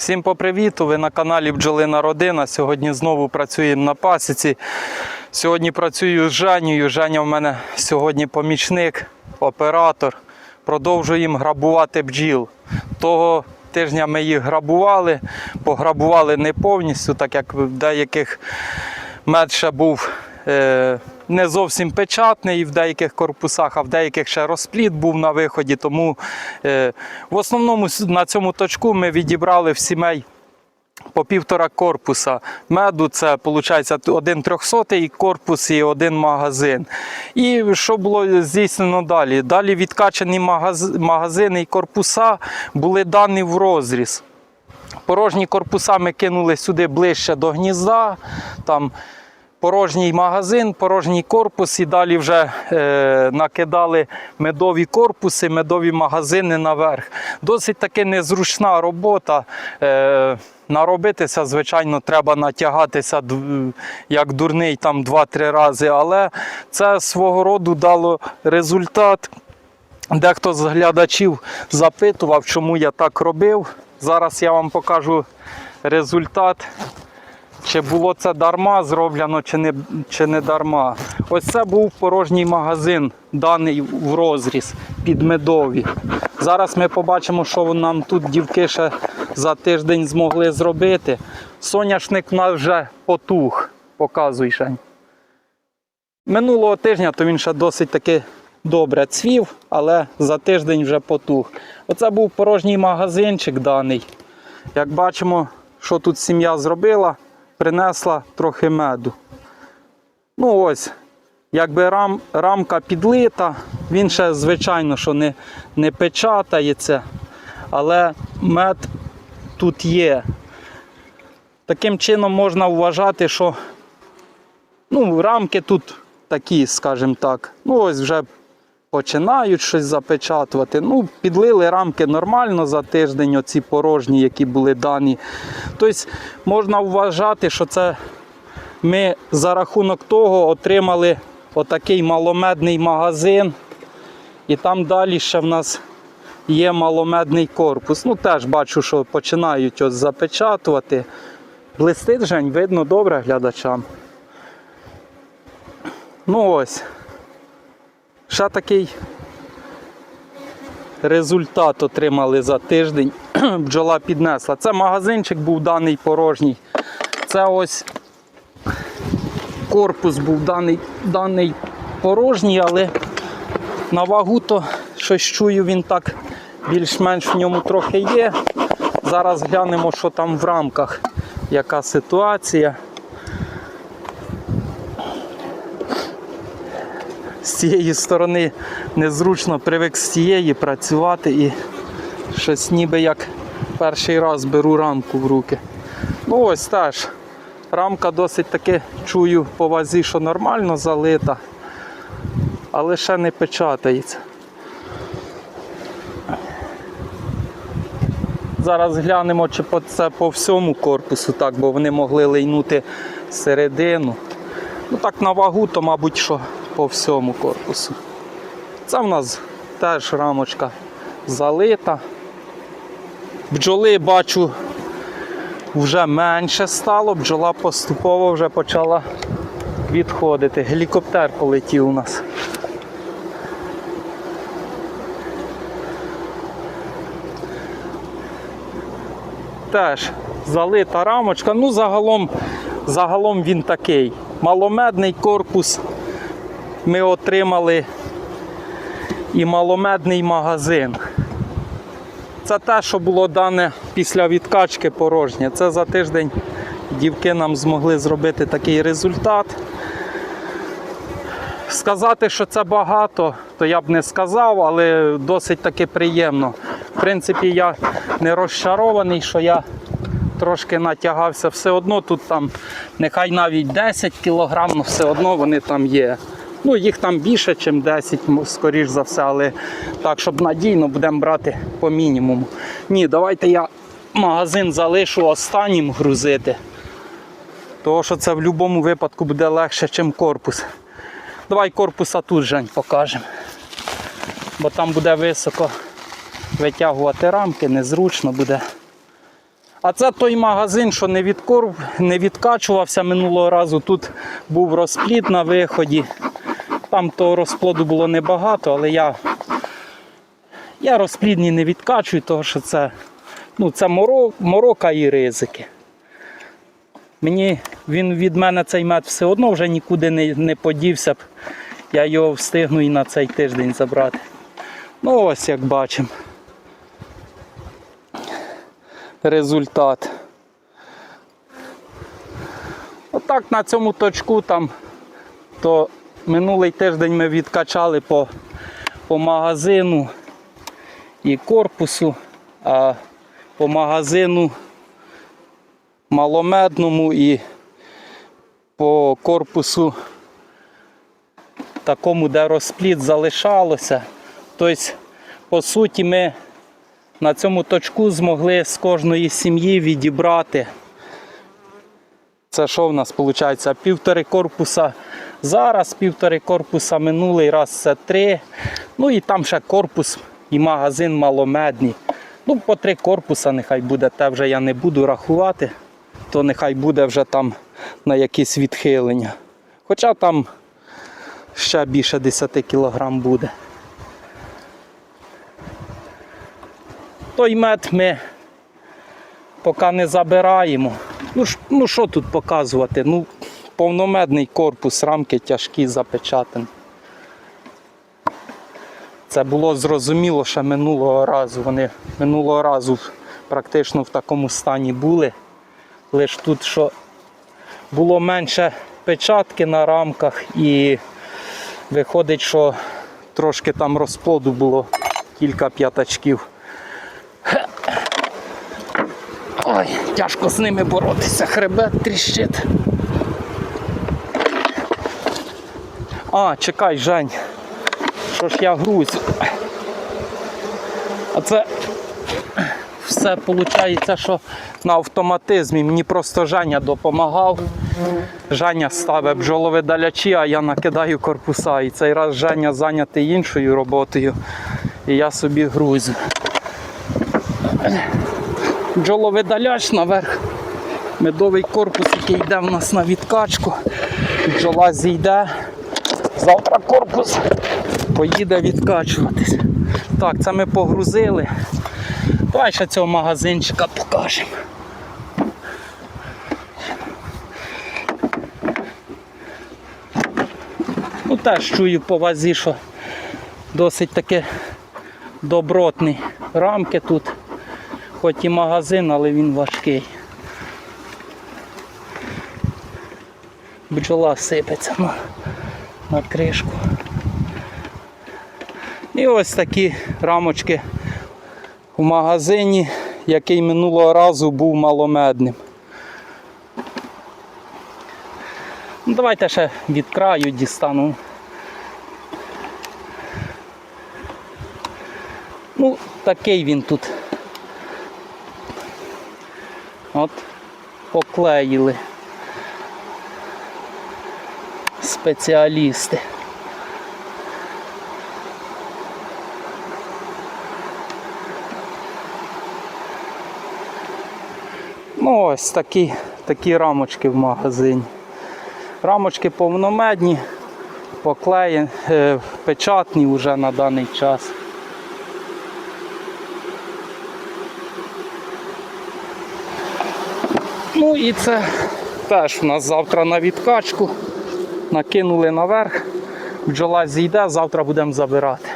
Всім попривіту! Ви на каналі Бджолина Родина. Сьогодні знову працюємо на пасіці. Сьогодні працюю з Женєю. Женя в мене сьогодні помічник, оператор. Продовжуємо грабувати бджіл. Того тижня ми їх грабували, пограбували не повністю, так як в деяких мед був е, не зовсім печатний в деяких корпусах, а в деяких ще розпліт був на виході. Тому е, в основному на цьому точку ми відібрали в сімей по півтора корпуса меду. Це виходить один трьохсотий корпус і один магазин. І що було здійснено далі? Далі відкачані магазини і корпуса були дані в розріз. Порожні корпуса ми кинули сюди ближче до гнізда. Там порожній магазин, порожній корпус і далі вже е, накидали медові корпуси, медові магазини наверх. Досить таки незручна робота. Е, Наробитися, звичайно, треба натягатися як дурний там 2-3 рази, але це свого роду дало результат. Дехто з глядачів запитував, чому я так робив. Зараз я вам покажу результат. Чи було це дарма зроблено, чи не, чи не дарма. Ось це був порожній магазин, даний в розріз під медові. Зараз ми побачимо, що нам тут дівки ще за тиждень змогли зробити. Соняшник в нас вже потух, показуй Жень. Минулого тижня то він ще досить таки добре цвів, але за тиждень вже потух. Оце був порожній магазинчик даний. Як бачимо, що тут сім'я зробила, принесла трохи меду. Ну ось, якби рам, рамка підлита, він ще, звичайно, що не, не печатається, але мед тут є. Таким чином можна вважати, що ну, рамки тут такі, скажімо так. Ну, ось вже починають щось запечатувати. Ну, підлили рамки нормально за тиждень, оці порожні, які були дані. Тобто можна вважати, що це ми за рахунок того отримали отакий маломедний магазин. І там далі ще в нас є маломедний корпус. Ну, теж бачу, що починають ось запечатувати. Блистить Жень, видно добре глядачам. Ну ось. Ще такий результат отримали за тиждень. Бджола піднесла. Це магазинчик був даний порожній. Це ось корпус був даний, даний порожній, але на вагу то щось чую, він так більш-менш в ньому трохи є. Зараз глянемо, що там в рамках, яка ситуація. З цієї сторони незручно привик з цієї працювати і щось ніби як перший раз беру рамку в руки. Ну ось теж. Рамка досить таки чую по вазі, що нормально залита, але ще не печатається. Зараз глянемо, чи це по всьому корпусу так, бо вони могли лейнути середину. Ну так на вагу, то мабуть, що по всьому корпусу. Це в нас теж рамочка залита. Бджоли бачу вже менше стало, бджола поступово вже почала відходити. Гелікоптер полетів у нас. Теж залита рамочка. Ну, загалом, загалом він такий. Маломедний корпус ми отримали і маломедний магазин. Це те, що було дане після відкачки порожнє. Це за тиждень дівки нам змогли зробити такий результат. Сказати, що це багато, то я б не сказав, але досить таки приємно. В принципі, я не розчарований, що я трошки натягався. Все одно тут там нехай навіть 10 кг, але все одно вони там є. Ну, їх там більше, ніж 10, скоріш за все, але так, щоб надійно будемо брати по мінімуму. Ні, давайте я магазин залишу останнім грузити. Тому що це в будь-якому випадку буде легше, ніж корпус. Давай корпуса тут Жень покажемо. Бо там буде високо витягувати рамки, незручно буде. А це той магазин, що не, відкор... не відкачувався минулого разу. Тут був розплід на виході. Там того розплоду було небагато, але я, я розплідні не відкачую, тому що це, ну, це моро... морока і ризики. Мені він від мене цей мед все одно вже нікуди не, не подівся б. Я його встигну і на цей тиждень забрати. Ну ось як бачимо. Результат. Отак на цьому точку там, то минулий тиждень ми відкачали по, по магазину і корпусу, а по магазину маломедному і по корпусу такому, де розпліт залишалося. Тобто, по суті, ми на цьому точку змогли з кожної сім'ї відібрати. Це що в нас виходить? Півтори корпуса зараз, півтори корпуса минулий раз це три. Ну і там ще корпус і магазин маломедний. Ну, по три корпуса нехай буде, те вже я не буду рахувати, то нехай буде вже там на якісь відхилення. Хоча там ще більше 10 кілограм буде. Той мед ми поки не забираємо. Ну, ну що тут показувати? Ну, повномедний корпус, рамки тяжкі, запечатані. Це було зрозуміло ще минулого разу. Вони минулого разу практично в такому стані були. Лише тут, що було менше печатки на рамках і виходить, що трошки там розплоду було кілька п'ятачків. Ой, тяжко з ними боротися, хребет тріщить. А, чекай, Жень. Що ж я грузю? А це все виходить, що на автоматизмі. Мені просто Женя допомагав. Женя ставить бджоловидалячі, а я накидаю корпуса. І цей раз Женя зайнятий іншою роботою. І я собі грузю. Бджоловидаляч наверх. Медовий корпус, який йде в нас на відкачку. Бджола зійде. Завтра корпус поїде відкачуватись. Так, це ми погрузили. Давай ще цього магазинчика покажемо. Ну теж чую по вазі, що досить таки добротні рамки тут. Хоч і магазин, але він важкий. Бджола сипеться на, на кришку. І ось такі рамочки в магазині, який минулого разу був маломедним. Ну, давайте ще від краю дістану. Ну, такий він тут. От поклеїли спеціалісти. Ну, ось такі, такі рамочки в магазині. Рамочки повномедні, поклеєні, е, печатні вже на даний час. Ну і це теж у нас завтра на відкачку. Накинули наверх, бджола зійде, завтра будемо забирати.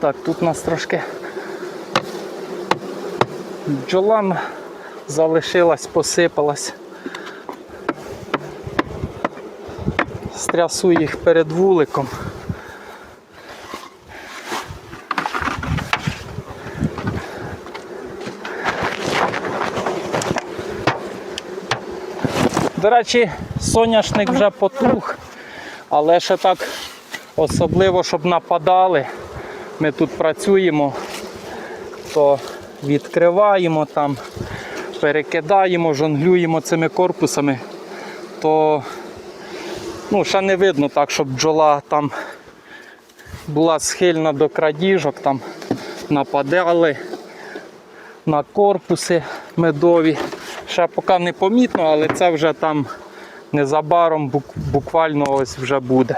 Так, тут нас трошки бджола залишилась, посипалась. Стрясу їх перед вуликом. До речі, соняшник вже потух, але ще так особливо, щоб нападали. Ми тут працюємо, то відкриваємо там, перекидаємо, жонглюємо цими корпусами, то ну, ще не видно так, щоб бджола там була схильна до крадіжок, там нападали на корпуси медові. Ще поки не помітно, але це вже там незабаром буквально ось вже буде.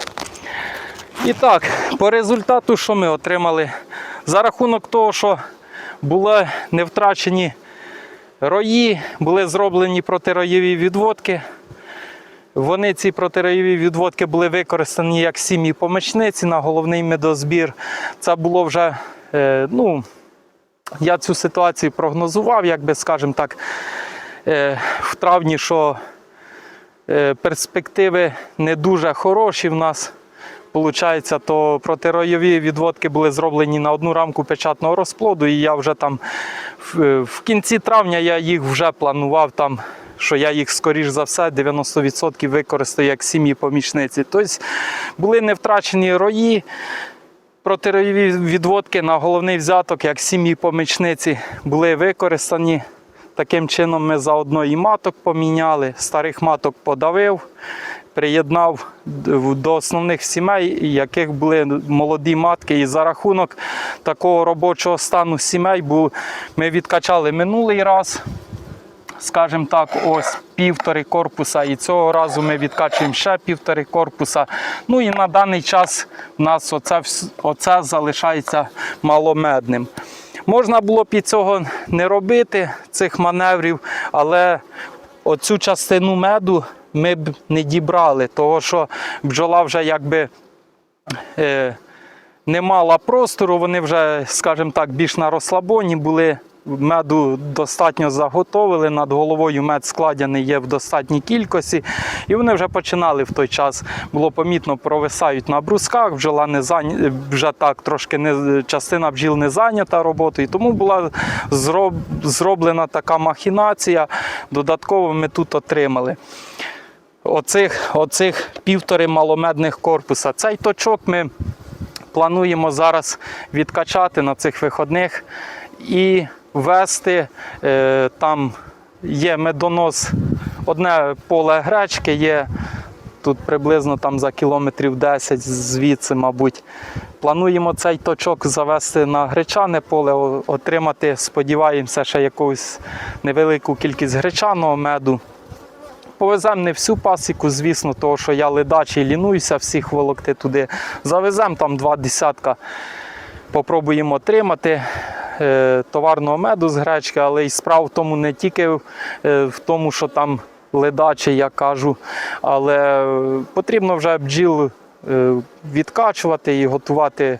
І так, по результату, що ми отримали? За рахунок того, що були не втрачені рої, були зроблені протироєві відводки. Вони ці протироєві відводки були використані як сім'ї помічниці на головний медозбір. Це було вже, е, ну, я цю ситуацію прогнозував, як би скажімо так, в травні, що е, перспективи не дуже хороші в нас. Получається, то протиройові відводки були зроблені на одну рамку печатного розплоду, і я вже там в, в кінці травня я їх вже планував там. Що я їх, скоріш за все, 90% використаю як сім'ї помічниці. Тобто були не втрачені рої, протиройові відводки на головний взяток, як сім'ї помічниці, були використані. Таким чином ми заодно і маток поміняли, старих маток подавив, приєднав до основних сімей, яких були молоді матки. І за рахунок такого робочого стану сімей ми відкачали минулий раз. Скажімо так, ось півтори корпуса, і цього разу ми відкачуємо ще півтори корпуса. Ну і на даний час у нас оце, оце залишається маломедним. Можна було б цього не робити, цих маневрів, але оцю частину меду ми б не дібрали, того що бджола вже якби. Е, не мала простору, вони вже, скажімо так, більш на розслабоні були. Меду достатньо заготовили, над головою мед складений є в достатній кількості. І вони вже починали в той час. Було помітно, провисають на брусках, бджола не зайня... вже так трошки не... частина бджіл не зайнята роботою. Тому була зроб... зроблена така махінація. Додатково ми тут отримали оцих, оцих півтори маломедних корпуса. Цей точок ми плануємо зараз відкачати на цих виходних і ввести е, там є медонос, одне поле гречки є. Тут приблизно там за кілометрів 10 звідси, мабуть. Плануємо цей точок завести на гречане поле, отримати, сподіваємося, ще якусь невелику кількість гречаного меду. Повеземо не всю пасіку, звісно, того, що я ледачий лінуюся всіх волокти туди. Завеземо там два десятка, попробуємо отримати товарного меду з гречки, але й справа в тому не тільки в, е, тому, що там ледачий, я кажу, але е, потрібно вже бджіл е, відкачувати і готувати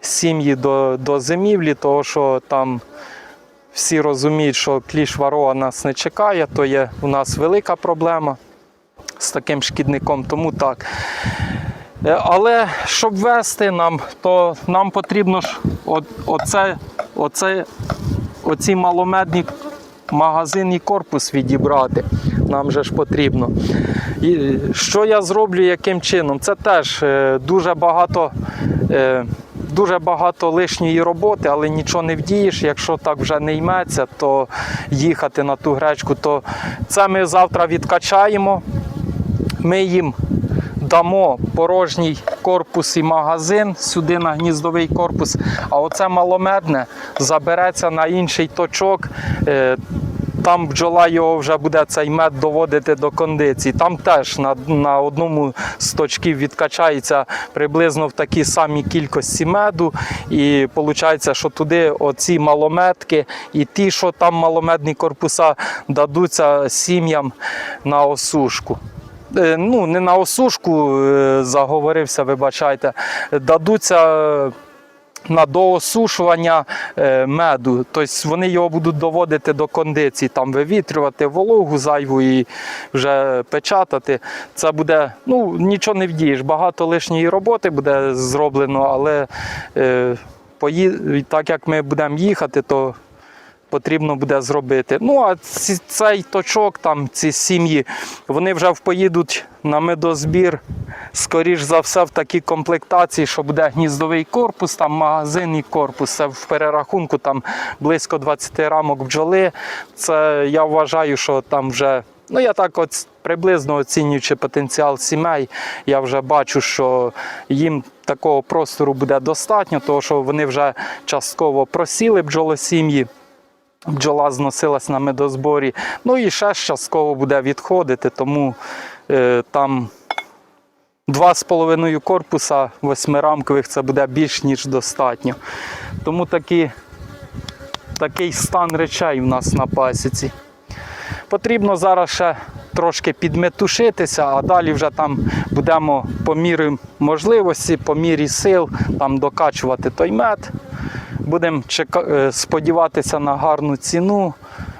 сім'ї до, до зимівлі, того що там всі розуміють, що кліш варога нас не чекає, то є у нас велика проблема з таким шкідником. Тому так. Е, Але щоб вести нам, то нам потрібно ж оце, оце, оці маломедні магазин і корпус відібрати. Нам же ж потрібно. І що я зроблю, яким чином? Це теж е, дуже багато. е, Дуже багато лишньої роботи, але нічого не вдієш. Якщо так вже не йметься, то їхати на ту гречку, то це ми завтра відкачаємо. Ми їм дамо порожній корпус і магазин сюди на гніздовий корпус. А оце маломедне забереться на інший точок. Е, Там бджола його вже буде цей мед доводити до кондиції. Там теж на, на одному з точків відкачається приблизно в такій самій кількості меду. І виходить, що туди оці малометки і ті, що там маломедні корпуса, дадуться сім'ям на осушку. Е, ну, не на осушку е, заговорився, вибачайте, дадуться е, на доосушування меду. Тобто вони його будуть доводити до кондиції, там вивітрювати вологу зайву і вже печатати. Це буде, ну, нічого не вдієш, багато лишньої роботи буде зроблено, але е, так як ми будемо їхати, то потрібно буде зробити. Ну, а ці, цей точок, там, ці сім'ї, вони вже поїдуть на медозбір, скоріш за все, в такій комплектації, що буде гніздовий корпус, там магазин і корпус. Це в перерахунку там близько 20 рамок бджоли. Це я вважаю, що там вже Ну, я так от приблизно оцінюючи потенціал сімей, я вже бачу, що їм такого простору буде достатньо, тому що вони вже частково просіли бджолосім'ї. Бджола зносилась на медозборі. Ну і ще частково буде відходити, тому е, там два з половиною корпуса восьмирамкових це буде більш ніж достатньо. Тому такі, такий стан речей в нас на пасіці. Потрібно зараз ще трошки підметушитися, а далі вже там будемо по мірі можливості, по мірі сил там докачувати той мед. Будемо е, сподіватися на гарну ціну.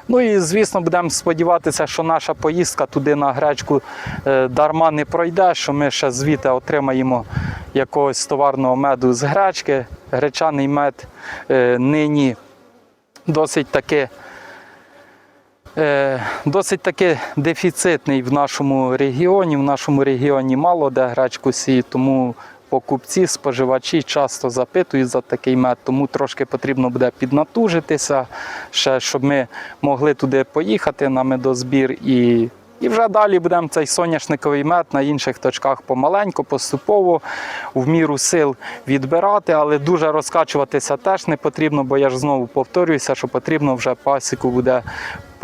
Ну і звісно, будемо сподіватися, що наша поїздка туди на гречку е, дарма не пройде, що ми ще звідти отримаємо якогось товарного меду з гречки. Гречаний мед е, нині досить таки Досить таки дефіцитний в нашому регіоні. В нашому регіоні мало де гречку сіють, тому покупці, споживачі часто запитують за такий мед, тому трошки потрібно буде піднатужитися, ще, щоб ми могли туди поїхати на медозбір і. І вже далі будемо цей соняшниковий мед на інших точках помаленьку, поступово, в міру сил відбирати, але дуже розкачуватися теж не потрібно, бо я ж знову повторююся, що потрібно вже пасіку буде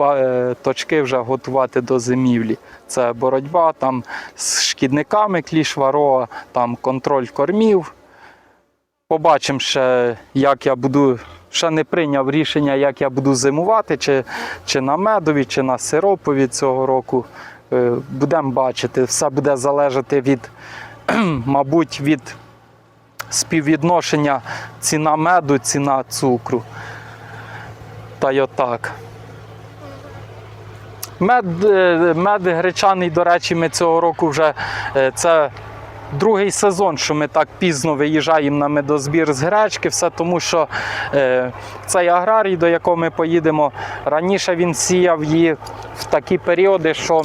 е, точки вже готувати до зимівлі. Це боротьба там з шкідниками кліш варова, там контроль кормів. Побачимо ще, як я буду. Ще не прийняв рішення, як я буду зимувати, чи, чи на медові, чи на сиропові цього року. Е, Будемо бачити. Все буде залежати від, мабуть, від співвідношення ціна меду, ціна цукру. Та й отак. Мед, е, мед гречаний, до речі, ми цього року вже е, це другий сезон, що ми так пізно виїжджаємо на медозбір з гречки. Все тому, що е, цей аграрій, до якого ми поїдемо, раніше він сіяв її в такі періоди, що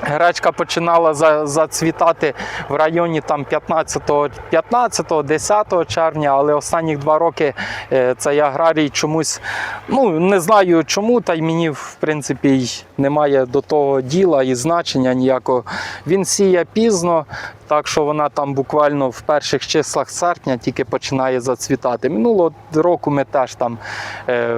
Гречка починала за- зацвітати в районі там 15, 15 10 червня, але останні два роки е, цей аграрій чомусь, ну не знаю чому, та й мені в принципі немає до того діла і значення ніякого. Він сіє пізно, так що вона там буквально в перших числах серпня тільки починає зацвітати. Минулого року ми теж там е,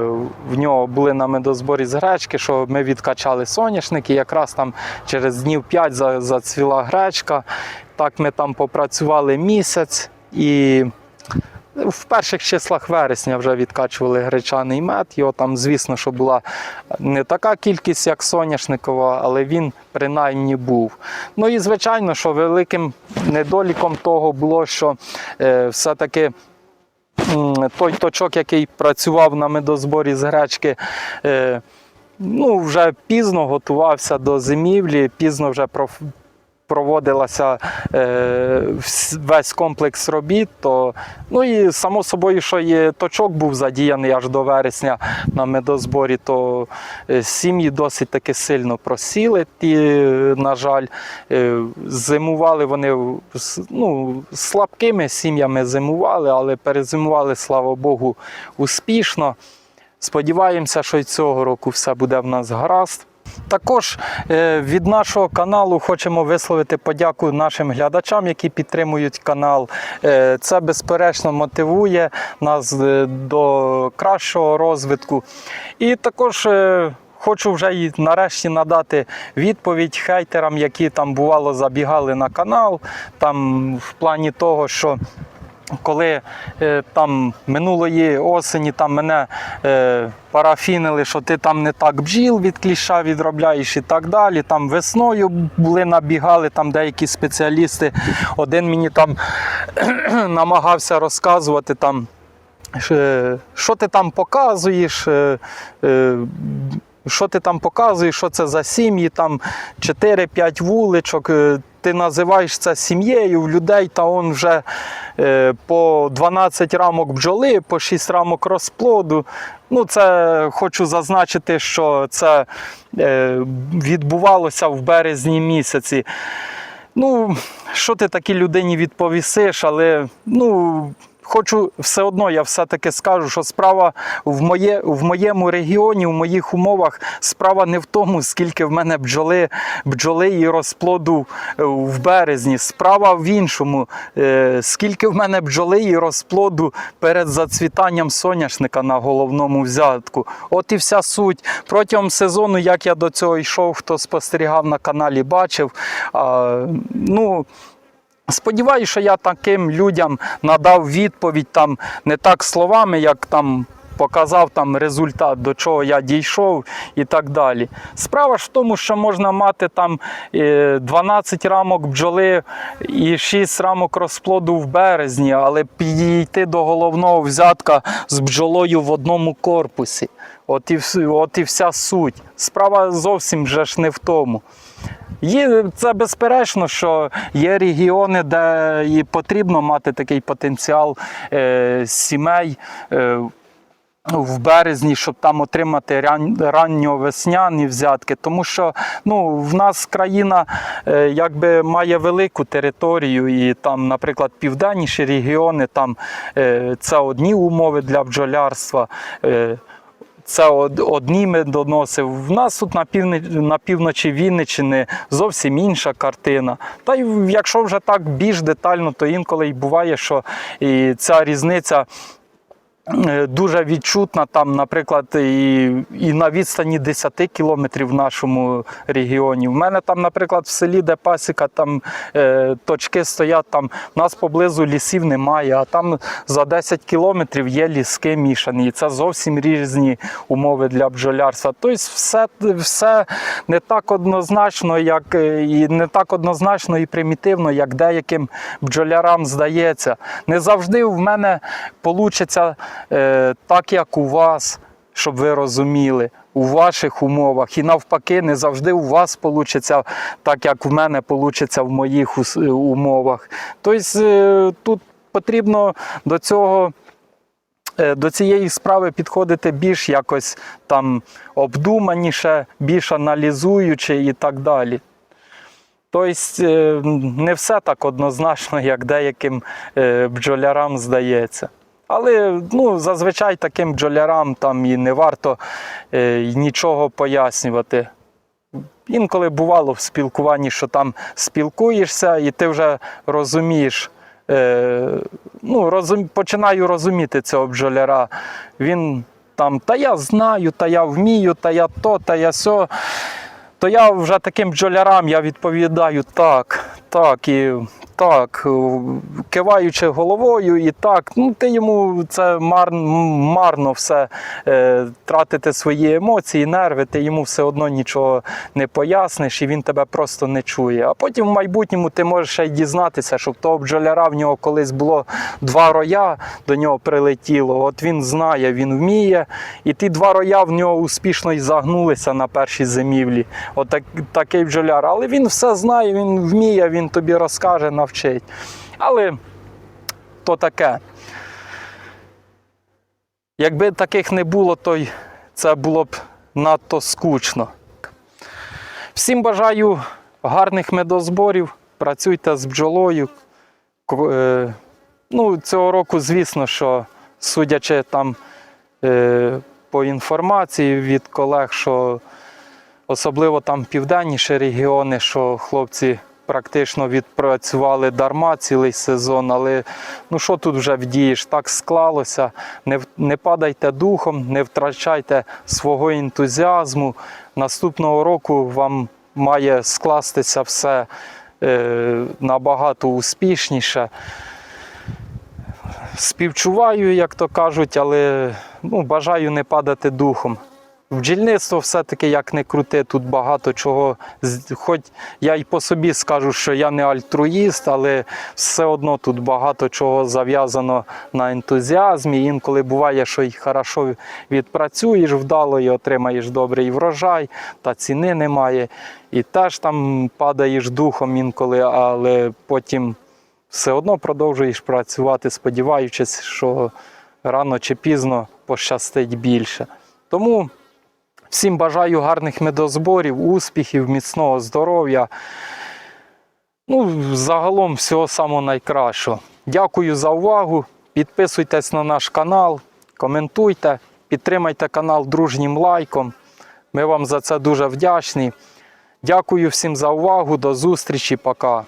в нього були на медозборі з гречки, що ми відкачали соняшники. якраз там через днів 5 зацвіла гречка. Так ми там попрацювали місяць і. В перших числах вересня вже відкачували гречаний мед. Його там, звісно, що була не така кількість, як соняшникова, але він принаймні був. Ну і звичайно, що великим недоліком того було, що е, все-таки той точок, який працював на медозборі з гречки, е, ну, вже пізно готувався до зимівлі, пізно вже проводилася е, весь комплекс робіт, то ну і само собою, що і точок був задіяний аж до вересня на медозборі, то е, сім'ї досить таки сильно просіли. Ті, на жаль, Е, зимували вони ну, слабкими сім'ями зимували, але перезимували, слава Богу, успішно. Сподіваємося, що й цього року все буде в нас гаразд. Також е, від нашого каналу хочемо висловити подяку нашим глядачам, які підтримують канал. Е, Це безперечно мотивує нас е, до кращого розвитку. І також хочу вже і нарешті надати відповідь хейтерам, які там бувало забігали на канал, там в плані того, що коли е, там минулої осені там мене е, парафінили, що ти там не так бджіл від кліша відробляєш і так далі. Там весною були набігали там деякі спеціалісти. Один мені там намагався розказувати там. е, Що ти там показуєш? Що ти там показуєш, що це за сім'ї, там 4-5 вуличок, е, ти називаєш це сім'єю в людей, та он вже е, по 12 рамок бджоли, по 6 рамок розплоду. Ну, це хочу зазначити, що це е, відбувалося в березні місяці. Ну, що ти такій людині відповісиш, але ну, хочу все одно, я все-таки скажу, що справа в, моє, в моєму регіоні, в моїх умовах, справа не в тому, скільки в мене бджоли, бджоли і розплоду е, в березні. Справа в іншому, е, скільки в мене бджоли і розплоду перед зацвітанням соняшника на головному взятку. От і вся суть. Протягом сезону, як я до цього йшов, хто спостерігав на каналі, бачив. А, ну, Сподіваюся, що я таким людям надав відповідь там не так словами, як там показав там результат, до чого я дійшов і так далі. Справа ж в тому, що можна мати там е, 12 рамок бджоли і 6 рамок розплоду в березні, але підійти до головного взятка з бджолою в одному корпусі. От і, от і вся суть. Справа зовсім вже ж не в тому. Є, це безперечно, що є регіони, де і потрібно мати такий потенціал е, сімей. Е, в березні, щоб там отримати ран, ранньовесняні взятки, тому що ну, в нас країна е, якби має велику територію, і там, наприклад, південніші регіони, там е, це одні умови для бджолярства. Це од- одні медоноси. В нас тут на, півни, на півночі Вінниччини зовсім інша картина. Та й якщо вже так більш детально, то інколи й буває, що і ця різниця. Е, Дуже відчутна там, наприклад, і, і на відстані 10 кілометрів в нашому регіоні. В мене там, наприклад, в селі, де пасіка, там е, точки стоять, там в нас поблизу лісів немає, а там за 10 кілометрів є ліски мішані. І це зовсім різні умови для бджолярства. Тобто все, все не так однозначно, як е, і не так однозначно і примітивно, як деяким бджолярам здається. Не завжди в мене вийде так, як у вас, щоб ви розуміли. У ваших умовах і навпаки, не завжди у вас вийде так, як в мене вийде в моїх умовах. Тобто е, тут потрібно до цього е, до цієї справи підходити більш якось там обдуманіше, більш аналізуючи і так далі. Тобто е, не все так однозначно, як деяким е, бджолярам здається. Але ну, зазвичай таким бджолярам там і не варто е, нічого пояснювати. Інколи бувало в спілкуванні, що там спілкуєшся, і ти вже розумієш, е, ну, розум, починаю розуміти цього бджоляра. Він там, та я знаю, та я вмію, та я то, та я сьо. То я вже таким бджолярам я відповідаю так, так і так, е, киваючи головою, і так. Ну, ти йому це мар, марно все е, тратити свої емоції, нерви, ти йому все одно нічого не поясниш, і він тебе просто не чує. А потім в майбутньому ти можеш ще й дізнатися, що того бджоляра в нього колись було два роя, до нього прилетіло. От він знає, він вміє, і ті два роя в нього успішно і загнулися на першій зимівлі. От так, такий бджоляр. Але він все знає, він вміє, він тобі розкаже, навчить. Але то таке. Якби таких не було, то це було б надто скучно. Всім бажаю гарних медозборів, працюйте з бджолою. Е, Ну, цього року, звісно, що судячи там е, по інформації від колег, що особливо там південніші регіони, що хлопці практично відпрацювали дарма цілий сезон. Але ну що тут вже вдієш? Так склалося. Не, не падайте духом, не втрачайте свого ентузіазму. Наступного року вам має скластися все е, набагато успішніше. Співчуваю, як то кажуть, але ну, бажаю не падати духом. Бджільництво все-таки як не крути, тут багато чого. Хоч я й по собі скажу, що я не альтруїст, але все одно тут багато чого зав'язано на ентузіазмі. Інколи буває, що й хорошо відпрацюєш вдало і отримаєш добрий врожай, та ціни немає. І теж там падаєш духом інколи, але потім все одно продовжуєш працювати, сподіваючись, що рано чи пізно пощастить більше. Тому всім бажаю гарних медозборів, успіхів, міцного здоров'я. Ну, загалом всього самого найкращого. Дякую за увагу. Підписуйтесь на наш канал, коментуйте, підтримайте канал дружнім лайком. Ми вам за це дуже вдячні. Дякую всім за увагу. До зустрічі. Пока.